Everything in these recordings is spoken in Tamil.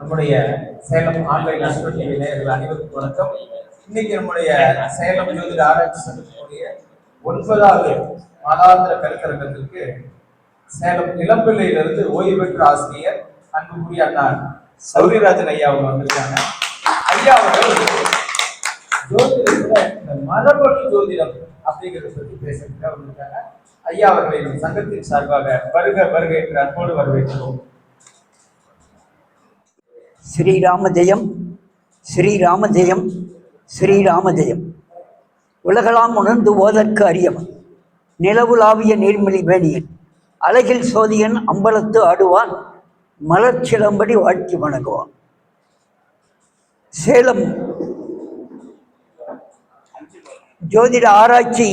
நம்முடைய சேலம் ஆன்லைன் அஸ்ட்ரோ நேயர்கள் அனைவருக்கும் வணக்கம். இன்னைக்கு நம்முடைய சேலம் ஜோதிட ஆராய்ச்சி சங்கத்தினுடைய ஒன்பதாவது மாதாந்திர கருத்தரங்கத்திற்கு சேலம் இளம்பிள்ளையிலிருந்து ஓய்வு பெற்ற ஆசிரியர் அன்புக்குரிய அண்ணா சௌரியராஜன் ஐயா அவங்க வந்திருக்காங்க. ஐயா அவர்கள் ஜோதிடத்துல இந்த மரபணு ஜோதிடம் அப்படிங்கிறத பற்றி பேசுறதுக்காக வந்திருக்காங்க. ஐயா அவர்களை நம் சங்கத்தின் சார்பாக வருக வருக என்று அன்போடு வரவேற்கிறோம். ஸ்ரீராம ஜெயம் ஸ்ரீராம ஜெயம் ஸ்ரீராம ஜெயம் உலகலாம் உணர்ந்து ஓதற்கு அரியவன். நிலவுலாவிய நீர்மிழி வேணியன். அழகில் சோதியன் அம்பலத்து ஆடுவான். மலர்ச்சிலம்படி வாழ்த்தி வணங்குவான். சேலம். ஜோதிட ஆராய்ச்சி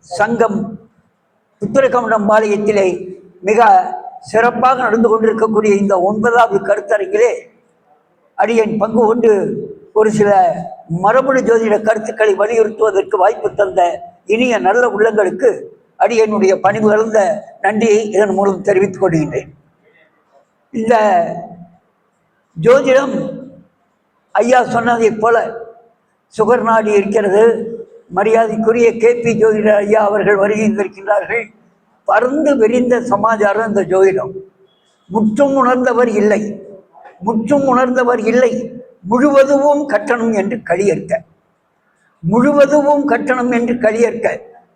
சங்கம் உத்தரகமண்டம் பாளையத்திலே மிக சிறப்பாக நடந்து கொண்டிருக்கக்கூடிய இந்த ஒன்பதாவது கருத்தரங்கிலே அடியேன் பங்கு கொண்டு ஒரு சில மரபணு ஜோதிட கருத்துக்களை வலியுறுத்துவதற்கு வாய்ப்பு தந்த இனிய நல்ல உள்ளங்களுக்கு அடியனுடைய பணிவு கலந்த நன்றியை இதன் மூலம் தெரிவித்துக் கொள்கின்றேன். இந்த ஜோதிடம் ஐயா சொன்னதைப் போல சுகர் நாடி இருக்கிறது. மரியாதைக்குரிய கே பி ஜோதிடர் ஐயா அவர்கள் வருகின்றிருக்கின்றார்கள் பறந்து விரிந்த சமாச்சாரம் இந்த ஜோதிடம். முற்றும் உணர்ந்தவர் இல்லை. முற்றும் உணர்ந்தவர் இல்லை. முழுவதுவும் கட்டணம் என்று களியற்க முழுவதுவும் கட்டணம் என்று களியற்க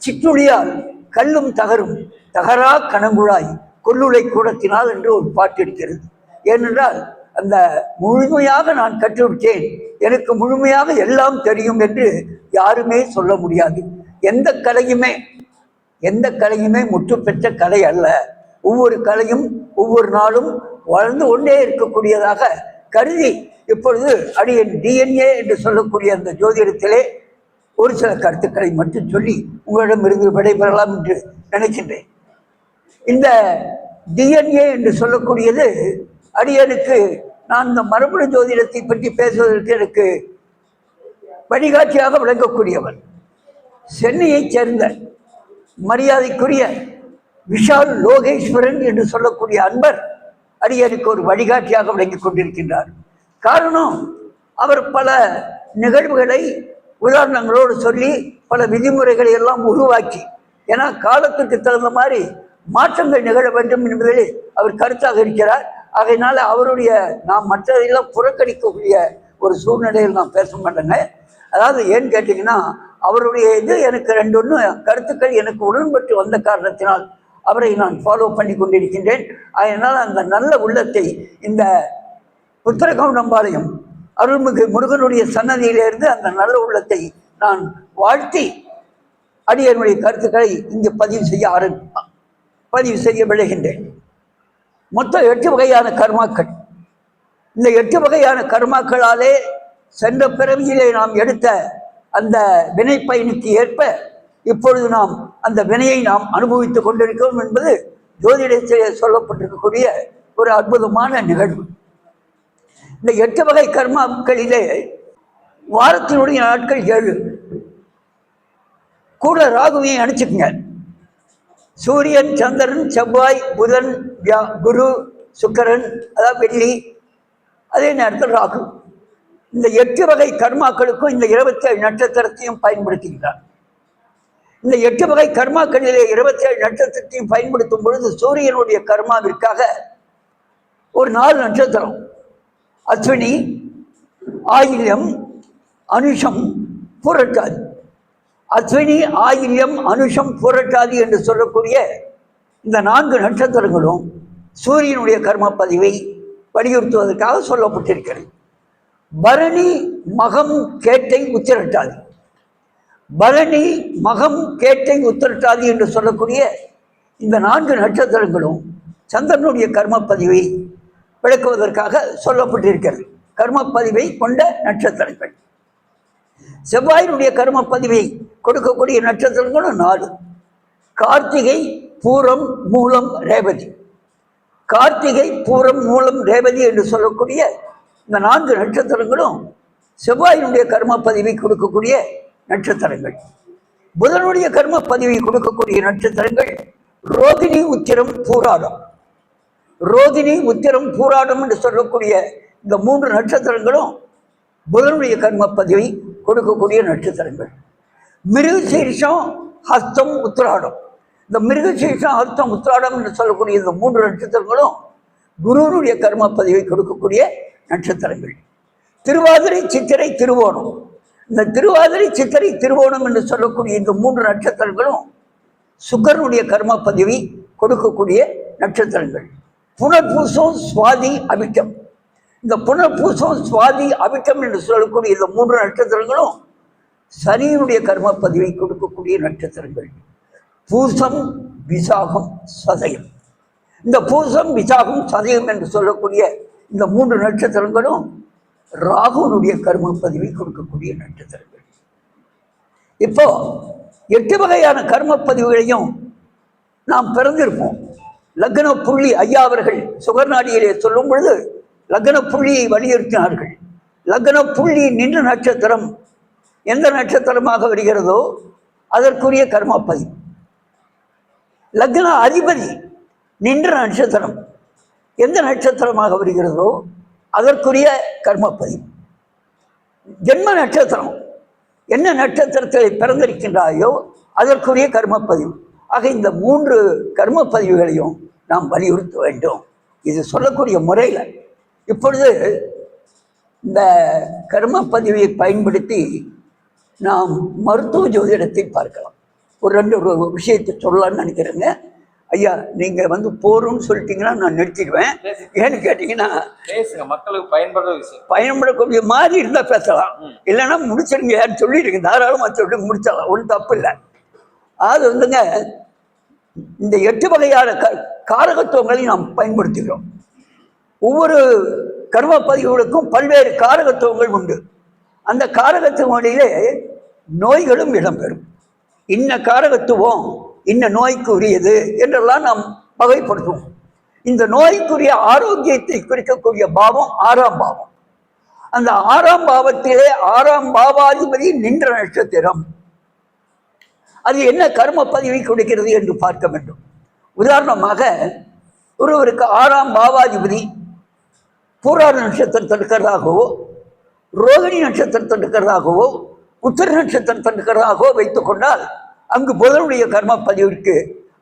சிற்றுளியால் கல்லும் தகரும் தகரா கணங்குழாய் கொல்லுளை கூடத்தினால் என்று ஒரு பாட்டு இருக்கிறது. ஏனென்றால் அந்த முழுமையாக நான் கற்றுவிட்டேன். எனக்கு முழுமையாக எல்லாம் தெரியும் என்று யாருமே சொல்ல முடியாது. எந்த கலையுமே எந்த கலையுமே முற்று பெற்ற கலை அல்ல. ஒவ்வொரு கலையும் ஒவ்வொரு நாளும் வளர்ந்து கொண்டே இருக்கக்கூடியதாக கருதி இப்பொழுது அடியன் டிஎன்ஏ என்று சொல்லக்கூடிய அந்த ஜோதிடத்திலே ஒரு சில கருத்துக்களை மட்டும் சொல்லி உங்களிடமிருந்து விடைபெறலாம் என்று நினைக்கின்றேன். இந்த டிஎன்ஏ என்று சொல்லக்கூடியது அடியனுக்கு நான் இந்த மரபணு ஜோதிடத்தை பற்றி பேசுவதற்கு எனக்கு வழிகாட்டியாக விளங்கக்கூடியவன். சென்னையைச் சேர்ந்த மரியாதைக்குரிய விஷால் லோகேஸ்வரன் என்று சொல்லக்கூடிய அன்பர் அடியனுக்கு ஒரு வழிகாட்டியாக விளங்கிக் கொண்டிருக்கின்றார். காரணம் அவர் பல நிகழ்வுகளை உதாரணங்களோடு சொல்லி பல விதிமுறைகளை எல்லாம் உருவாக்கி ஏன்னா காலத்துக்கு தகுந்த மாதிரி மாற்றங்கள் நிகழ வேண்டும் என்பதில் அவர் கருத்தாக இருக்கிறார். ஆகையினால அவருடைய நாம் மற்றதையெல்லாம் புறக்கணிக்கக்கூடிய ஒரு சூழ்நிலையில் நான் பேச மாட்டேங்க. அதாவது ஏன்னு கேட்டிங்கன்னா அவருடைய இது எனக்கு ரெண்டு ஒன்று கருத்துக்கள் எனக்கு உடன்பட்டு வந்த காரணத்தினால் அவரை நான் ஃபாலோ பண்ணி கொண்டிருக்கின்றேன். அதனால் அந்த நல்ல உள்ளத்தை இந்த உத்தரகவுண்டம்பாளையம் அருள்மிகு முருகனுடைய சன்னதியிலிருந்து அந்த நல்ல உள்ளத்தை நான் வாழ்த்தி அடியனுடைய கருத்துக்களை இங்கு பதிவு செய்ய ஆரம்பி பதிவு செய்ய விளைகின்றேன் மொத்தம் எட்டு வகையான கர்மாக்கள். இந்த எட்டு வகையான கர்மாக்களாலே சென்ற பிறவியிலே நாம் எடுத்த அந்த வினைப்பயனுக்கு ஏற்ப இப்பொழுது நாம் அந்த வினையை நாம் அனுபவித்துக் கொண்டிருக்கிறோம் என்பது ஜோதிடத்திலே சொல்லப்பட்டிருக்கக்கூடிய ஒரு அற்புதமான நிகழ்வு. இந்த எட்டு வகை கர்மாக்களிலே வாரத்தினுடைய நாட்கள் ஏழு. கூட ராகுவையும் அனுப்பிச்சுக்குங்க. சூரியன் சந்திரன் செவ்வாய் புதன் வியா- குரு சுக்கரன் அதாவது வெள்ளி. அதே நேரத்தில் ராகு. இந்த எட்டு வகை கர்மாக்களுக்கும் இந்த இருபத்தேழு நட்சத்திரத்தையும் பயன்படுத்துகிறார். இந்த எட்டு வகை கர்மாக்களிலே இருபத்தேழு நட்சத்திரத்தையும் பயன்படுத்தும் பொழுது சூரியனுடைய கர்மாவிற்காக ஒரு நாலு நட்சத்திரம். அஸ்வினி ஆயில்யம் அனுஷம் புரட்டாதி. அஸ்வினி ஆயில்யம் அனுஷம் புரட்டாதி என்று சொல்லக்கூடிய இந்த நான்கு நட்சத்திரங்களும் சூரியனுடைய கர்ம பதிவை வலியுறுத்துவதற்காக சொல்லப்பட்டிருக்கிறது. பரணி மகம் கேட்டை உத்திரட்டாதி. பரணி மகம் கேட்டை உத்தரட்டாதி என்று சொல்லக்கூடிய இந்த நான்கு நட்சத்திரங்களும் சந்திரனுடைய கர்ம பதிவை விளக்குவதற்காக சொல்லப்பட்டிருக்கிறது. கர்ம பதிவை கொண்ட நட்சத்திரங்கள். செவ்வாயினுடைய கர்ம பதிவை கொடுக்கக்கூடிய நட்சத்திரங்களும் நாலு. கார்த்திகை பூரம் மூலம் ரேவதி. கார்த்திகை பூரம் மூலம் ரேவதி என்று சொல்லக்கூடிய இந்த நான்கு நட்சத்திரங்களும் செவ்வாயினுடைய கர்ம பதிவை கொடுக்கக்கூடிய நட்சத்திரங்கள். புதனுடைய கர்ம பதிவை கொடுக்கக்கூடிய நட்சத்திரங்கள் ரோகிணி உத்திரம் பூராடம். ரோகிணி உத்திரம் பூராடம் என்று சொல்லக்கூடிய இந்த மூன்று நட்சத்திரங்களும் புதனுடைய கர்ம பதிவை கொடுக்கக்கூடிய நட்சத்திரங்கள். மிருகசீரிஷம் ஹஸ்தம் உத்திராடம். இந்த மிருகசீரிஷம் ஹஸ்தம் உத்திராடம் என்று சொல்லக்கூடிய இந்த மூன்று நட்சத்திரங்களும் குருவனுடைய கர்ம பதிவை கொடுக்கக்கூடிய நட்சத்திரங்கள். திருவாதிரை சித்திரை திருவோணம். இந்த திருவாதிரை சித்திரை திருவோணம் என்று சொல்லக்கூடிய இந்த மூன்று நட்சத்திரங்களும் சுக்கரனுடைய கர்ம பதிவை கொடுக்கக்கூடிய நட்சத்திரங்கள். புனர்பூசம் சுவாதி அபிட்டம் இந்த புனர்பூசம் சுவாதி அபிட்டம் என்று சொல்லக்கூடிய இந்த மூன்று நட்சத்திரங்களும் சனியினுடைய கர்ம பதிவை கொடுக்கக்கூடிய நட்சத்திரங்கள். பூசம் விசாகம் சதயம். இந்த பூசம் விசாகம் சதயம் என்று சொல்லக்கூடிய இந்த மூன்று நட்சத்திரங்களும் ராகுனுடைய கர்ம பதிவை கொடுக்கக்கூடிய நட்சத்திரங்கள். இப்போ எட்டு வகையான கர்ம பதிவுகளையும் நாம் பிறந்திருப்போம். லக்ன புள்ளி ஐயா அவர்கள் சுகர்நாடியிலே சொல்லும் பொழுது லக்ன புள்ளியை வலியுறுத்தினார்கள். லக்ன புள்ளி நின்ற நட்சத்திரம் எந்த நட்சத்திரமாக வருகிறதோ அதற்குரிய கர்ம பதிவு லக்ன அதிபதி நின்ற நட்சத்திரம் எந்த நட்சத்திரமாக வருகிறதோ அதற்குரிய கர்மப்பதி ஜென்ம நட்சத்திரம் என்ன நட்சத்திரத்தில் பிறந்திருக்கின்றாயோ அதற்குரிய கர்மப்பதிவு ஆக இந்த மூன்று கர்மப்பதிவுகளையும் நாம் வலியுறுத்த வேண்டும். இது சொல்லக்கூடிய முறையில். இப்பொழுது இந்த கர்மப்பதிவை பயன்படுத்தி நாம் மருத்துவ ஜோதிடத்தை பார்க்கலாம். ஒரு ரெண்டு ஒரு விஷயத்தை சொல்லலாம்னு நினைக்கிறேங்க. ஐயா நீங்கள் வந்து போறோம்னு சொல்லிட்டீங்கன்னா நான் நிறுத்திடுவேன். ஏன்னு கேட்டிங்கன்னா மக்களுக்கு பயன்படுற விஷயம். பயன்படக்கூடிய மாதிரி இருந்தால் பேசலாம். இல்லைன்னா முடிச்சிருங்க யாரும் சொல்லிடுங்க. தாராளமாக சொல்லிட்டு முடிச்சிடலாம். ஒன்றும் தப்பு இல்லை. அது வந்துங்க இந்த எட்டு வகையான க காரகத்துவங்களை நாம் பயன்படுத்துகிறோம். ஒவ்வொரு கர்ம பதிவுகளுக்கும் பல்வேறு காரகத்துவங்கள் உண்டு. அந்த காரகத்துவங்களிலே நோய்களும் இடம்பெறும். இன்ன காரகத்துவம் இன்ன நோய்க்கு உரியது என்றெல்லாம் நாம் வகைப்படுத்துவோம். இந்த நோய்க்குரிய ஆரோக்கியத்தை குறிக்கக்கூடிய பாவம் ஆறாம் பாவம். அந்த ஆறாம் பாவத்திலே ஆறாம் பாவாதிபதி நின்ற நட்சத்திரம். அது என்ன கர்ம பதிவை கொடுக்கிறது என்று பார்க்க வேண்டும். உதாரணமாக ஒருவருக்கு ஆறாம் பாவாதிபதி பூராட நட்சத்திரத்தில் இருக்கிறதாகவோ ரோகிணி நட்சத்திரத்தில் இருக்கிறதாகவோ உத்தர நட்சத்திரத்தில் இருக்கிறதாகவோ வைத்துக்கொண்டால் அங்கு புதனுடைய கர்ம பதிவிற்கு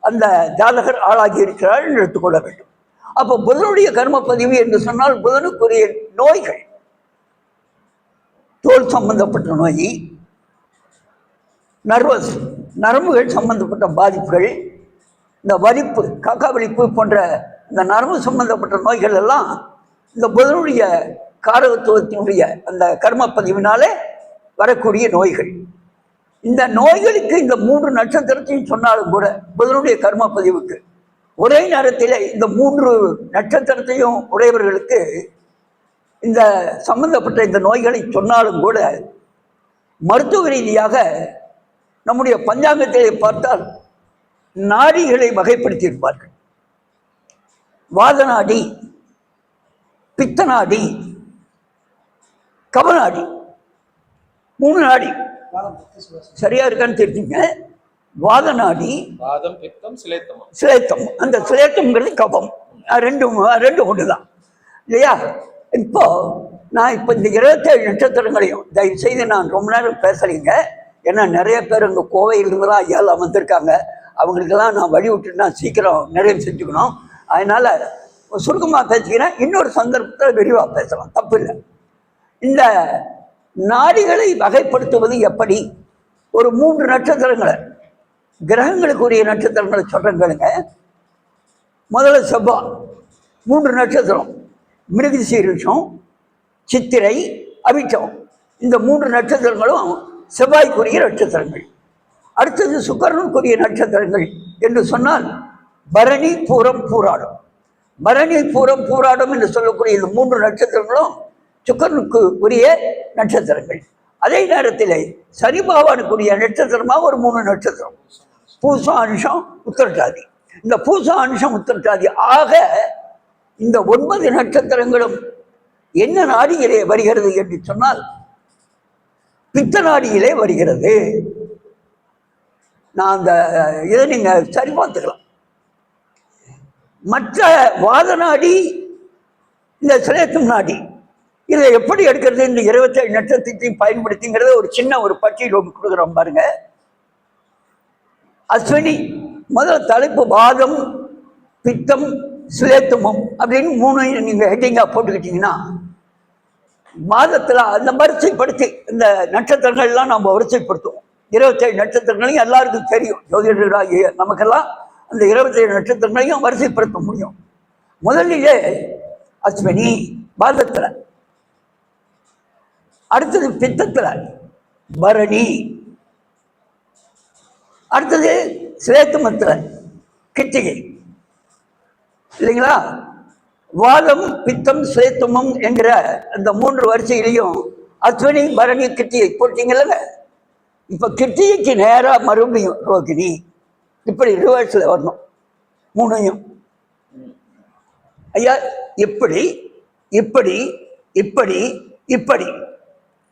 அந்த ஜாதகர் ஆளாகி இருக்கிறார் என்று எடுத்துக்கொள்ள வேண்டும். அப்போ புதனுடைய கர்ம பதிவு என்று சொன்னால் புதனுக்குரிய நோய்கள் தோல் சம்பந்தப்பட்ட நோய் நர்வஸ் நரம்புகள் சம்பந்தப்பட்ட பாதிப்புகள் இந்த வலிப்பு காக்கா வலிப்பு போன்ற இந்த நரம்பு சம்பந்தப்பட்ட நோய்கள் எல்லாம் இந்த புதனுடைய காரகத்துவத்தினுடைய அந்த கர்ம பதிவினாலே வரக்கூடிய நோய்கள். இந்த நோய்களுக்கு இந்த மூன்று நட்சத்திரத்தையும் சொன்னாலும் கூட புதனுடைய கர்ம பதிவுக்கு. ஒரே நேரத்தில் இந்த மூன்று நட்சத்திரத்தையும் உடையவர்களுக்கு இந்த சம்பந்தப்பட்ட இந்த நோய்களை சொன்னாலும் கூட மருத்துவ ரீதியாக நம்முடைய பஞ்சாங்கத்தை பார்த்தால் நாடிகளை வகைப்படுத்தியிருப்பார்கள். வாதநாடி பித்தநாடி கவநாடி மூணு நாடி. சரியா இருக்கான்னு தெரிஞ்சுங்க. வாதநாடி. வாதம் பித்தம் சிலைத்தமம். சிலேத்தம். அந்த சிலேத்தம்ங்கிறது கபம். ரெண்டும் அது ரெண்டும் ஒன்று தான் இல்லையா? இப்போ நான் இப்போ இந்த இருபத்தேழு நட்சத்திரங்களையும் தயவு செய்து நான் ரொம்ப நேரம் பேசுறீங்க ஏன்னா நிறைய பேர் இங்கே கோவையிலிருந்துலாம் ஐயாலாம் வந்திருக்காங்க அவங்களுக்கெல்லாம் நான் வழி விட்டு நான் சீக்கிரம் நிறைவு செஞ்சுக்கணும். அதனால சுருக்கமாக பேசிக்கிறேன். இன்னொரு சந்தர்ப்பத்தில் விரிவாக பேசலாம். தப்பு இல்லை. இந்த நாடிகளை வகைப்படுத்துவது எப்படி? ஒரு மூன்று நட்சத்திரங்களை கிரகங்களுக்குரிய நட்சத்திரங்களை சொல்கிறேங்க முதல்ல செவ்வாய் மூன்று நட்சத்திரம் மிருகசீரிஷம் சித்திரை அவிட்டம். இந்த மூன்று நட்சத்திரங்களும் செவ்வாய்க்குரிய நட்சத்திரங்கள். அடுத்தது சுக்கரனுக்குரிய நட்சத்திரங்கள் என்று சொன்னால் பரணி பூரம் பூராடம். பரணி பூரம் பூராடம் என்று சொல்லக்கூடிய இந்த மூன்று நட்சத்திரங்களும் சுக்கரனுக்கு உரிய நட்சத்திரங்கள். அதே நேரத்தில் சனி பகவானுக்குரிய நட்சத்திரமாக ஒரு மூணு நட்சத்திரம். பூசா அனுஷம் உத்திரட்டாதி இந்த பூசா அனுஷம் உத்திரட்டாதி ஆக இந்த ஒன்பது நட்சத்திரங்களும் என்ன நாடியிலே வருகிறது என்று சொன்னால் பித்த நாடியிலே வருகிறது. நான் அந்த இதை நீங்கள் சரி பார்த்துக்கலாம். மற்ற வாத நாடி இந்த சிலேத்தும் நாடி இதை எப்படி எடுக்கிறது இந்த இருபத்தேழு நட்சத்திரத்தையும் பயன்படுத்திங்கிறத ஒரு சின்ன ஒரு பட்டியல் ஒன்று கொடுக்குறோம் பாருங்க. அஸ்வினி முதல் தலைப்பு வாதம் பித்தம் சுலேத்தமும் அப்படின்னு மூணு நீங்கள் ஹெட்டிங்காக போட்டுக்கிட்டீங்கன்னா மாதத்தில் அந்த வரிசைப்படுத்தி இந்த நட்சத்திரங்கள்லாம் நம்ம வரிசைப்படுத்துவோம். இருபத்தேழு நட்சத்திரங்களையும் எல்லாருக்கும் தெரியும். ஜோதிடராகிய நமக்கெல்லாம் அந்த இருபத்தேழு நட்சத்திரங்களையும் வரிசைப்படுத்த முடியும். முதலிலே அஸ்வினி மாதத்தில் அடுத்தது பித்தத்துல பரணி. அடுத்தது சிலேத்தமத்தில் கிட்டிகை இல்லைங்களா? வாதம் பித்தம் சேத்துமம் என்கிற அந்த மூன்று வரிசையிலையும் அஸ்வினி பரணி கிட்டியை போட்டீங்கல்ல இப்ப கிட்டிகைக்கு நேராக மறுபடியும் ரோகிணி. இப்படி ரிவர்ஸில் வரணும். மூணையும். ஐயா இப்படி இப்படி இப்படி இப்படி.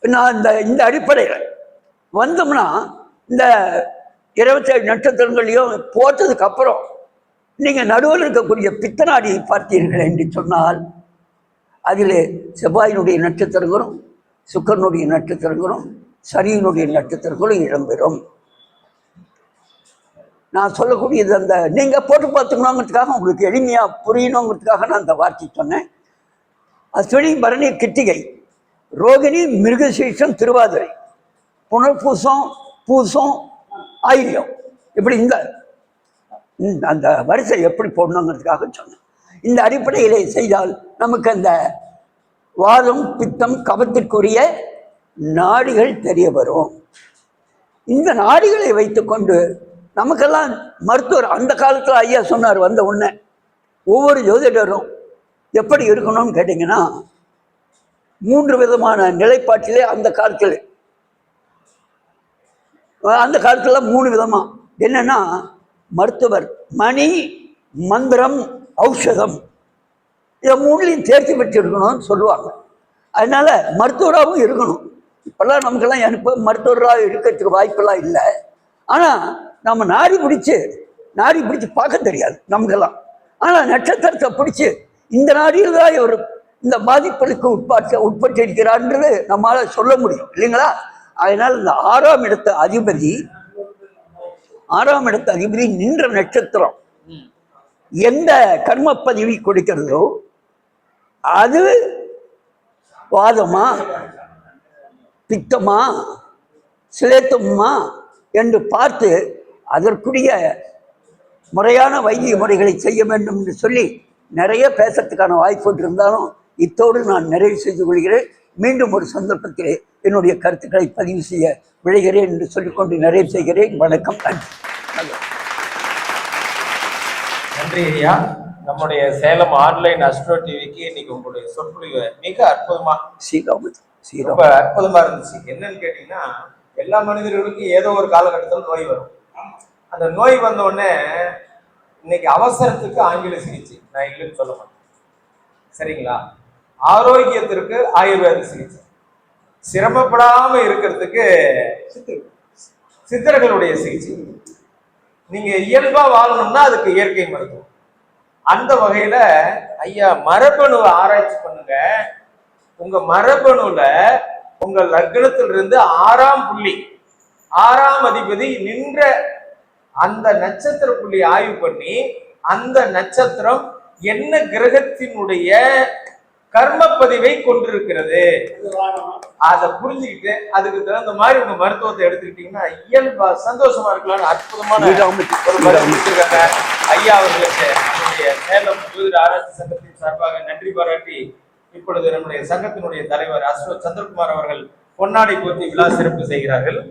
நான் இந்த இந்த அடிப்படையில் வந்தோம்னா இந்த இருபத்தேழு நட்சத்திரங்களையும் போட்டதுக்கு அப்புறம் நீங்கள் நடுவில் இருக்கக்கூடிய பித்தநாடியை பார்த்தீர்கள் என்று சொன்னால் அதில் செவ்வாயினுடைய நட்சத்திரங்களும் சுக்கரனுடைய நட்சத்திரங்களும் சனியினுடைய நட்சத்திரங்களும் இடம்பெறும். நான் சொல்லக்கூடியது அந்த நீங்கள் போட்டு பார்த்துக்கணுங்கிறதுக்காக உங்களுக்கு எளிமையாக புரியணுங்கிறதுக்காக நான் அந்த வார்த்தை சொன்னேன். அஸ்வினி பரணி கிட்டிகை. ரோகிணி மிருகசீஷம் திருவாதிரை. புனர்பூசம் பூசம் ஆயில்யம் இப்படி இந்த இந்த- அந்த வரிசை எப்படி போடணுங்கிறதுக்காக சொன்னேன். இந்த அடிப்படையிலே செய்தால் நமக்கு அந்த வாதம் பித்தம் கபத்திற்குரிய நாடிகள் தெரிய வரும். இந்த நாடிகளை வைத்துக்கொண்டு நமக்கெல்லாம் மருத்துவர் அந்த காலத்தில் ஐயா சொன்னார் வந்த உடனே ஒவ்வொரு ஜோதிடரும் எப்படி இருக்கணும்னு கேட்டிங்கன்னா மூன்று விதமான நிலைப்பாட்டிலே அந்த காலத்தில். அந்த காலத்தில் மூணு விதமாக என்னன்னா மருத்துவர் மணி மந்திரம் ஔஷதம். இதை மூணுலையும் தேர்ச்சி பெற்றிருக்கணும்னு சொல்லுவாங்க. அதனால் மருத்துவராகவும் இருக்கணும். இப்போல்லாம் நமக்கெல்லாம் எனக்கு மருத்துவராக இருக்கிறதுக்கு வாய்ப்பெல்லாம் இல்லை. ஆனால் நம்ம நாடி பிடிச்சி நாடி பிடிச்சி பார்க்க தெரியாது நமக்கெல்லாம். ஆனால் நட்சத்திரத்தை பிடிச்சி இந்த நாடியில் தான் இவர் இந்த பாதிப்புகளுக்கு உட்பாட்டு உட்பட்டிருக்கிறான்றது நம்மால் சொல்ல முடியும் இல்லைங்களா? அதனால் இந்த ஆறாம் இடத்த அதிபதி ஆறாம் இடத்த அதிபதி நின்ற நட்சத்திரம். எந்த கர்ம பதவி கொடுக்கிறதோ அது வாதமா பித்தமா சிலேத்தமா என்று பார்த்து அதற்குரிய முறையான வைத்திய முறைகளை செய்ய வேண்டும் என்று சொல்லி நிறைய பேசுறதுக்கான வாய்ப்பு இருந்தாலும் இத்தோடு நான் நிறைவு செய்து கொள்கிறேன். மீண்டும் ஒரு சந்தர்ப்பத்திலே என்னுடைய கருத்துக்களை பதிவு செய்ய விழைகிறேன் என்று சொல்லிக்கொண்டு நிறைவு செய்கிறேன். வணக்கம். நன்றி. நன்றி ஐயா நம்முடைய சேலம் ஆன்லைன் அஸ்ட்ரோ டிவிக்கு இன்னைக்கு உங்களுடைய சொற்பொழிவு மிக அற்புதமா ஸ்ரீராம ரொம்ப ஸ்ரீராம் அற்புதமா இருந்துச்சு. என்னன்னு கேட்டீங்கன்னா எல்லா மனிதர்களுக்கும் ஏதோ ஒரு காலகட்டத்தில் நோய் வரும். அந்த நோய் வந்த உடனே இன்னைக்கு அவசரத்துக்கு ஆங்கில சிகிச்சை. நான் இல்லைன்னு சொல்ல மாட்டேன். சரிங்களா? ஆரோக்கியத்திற்கு ஆயுர்வேத சிகிச்சை. சிரமப்படாம இருக்கிறதுக்கு சித்தர்களுடைய சிகிச்சை. நீங்க இயல்பா வாழணும்னா அதுக்கு இயற்கை மருத்துவம். அந்த வகையில ஐயா மரபணுவை ஆராய்ச்சி பண்ணுங்க. உங்க மரபணுல உங்க லக்னத்திலிருந்து ஆறாம் புள்ளி ஆறாம் அதிபதி நின்ற அந்த நட்சத்திர புள்ளி ஆய்வு பண்ணி அந்த நட்சத்திரம் என்ன கிரகத்தினுடைய கர்ம பதிவை கொண்டிருக்கிறது. அதை புரிஞ்சுக்கிட்டு அதுக்கு தகுந்த மாதிரி உங்க மருத்துவத்தை எடுத்துக்கிட்டீங்கன்னா இயல்பா சந்தோஷமா இருக்கலாம்னு அற்புதமான கொடுத்திருக்காங்க. ஐயா அவர்களுக்கு நம்முடைய சேலம் ஜோதிட ஆராய்ச்சி சங்கத்தின் சார்பாக நன்றி பாராட்டி இப்பொழுது நம்முடைய சங்கத்தினுடைய தலைவர் அஸ்ரோ சந்திரகுமார் அவர்கள் பொன்னாடை போற்றி விழா சிறப்பு செய்கிறார்கள்.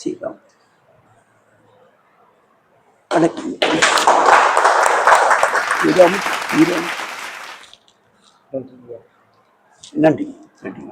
ஸ்ரீராம் வணக்கம். ஸ்ரீராம் ஸ்ரீராம் நன்றி நன்றி.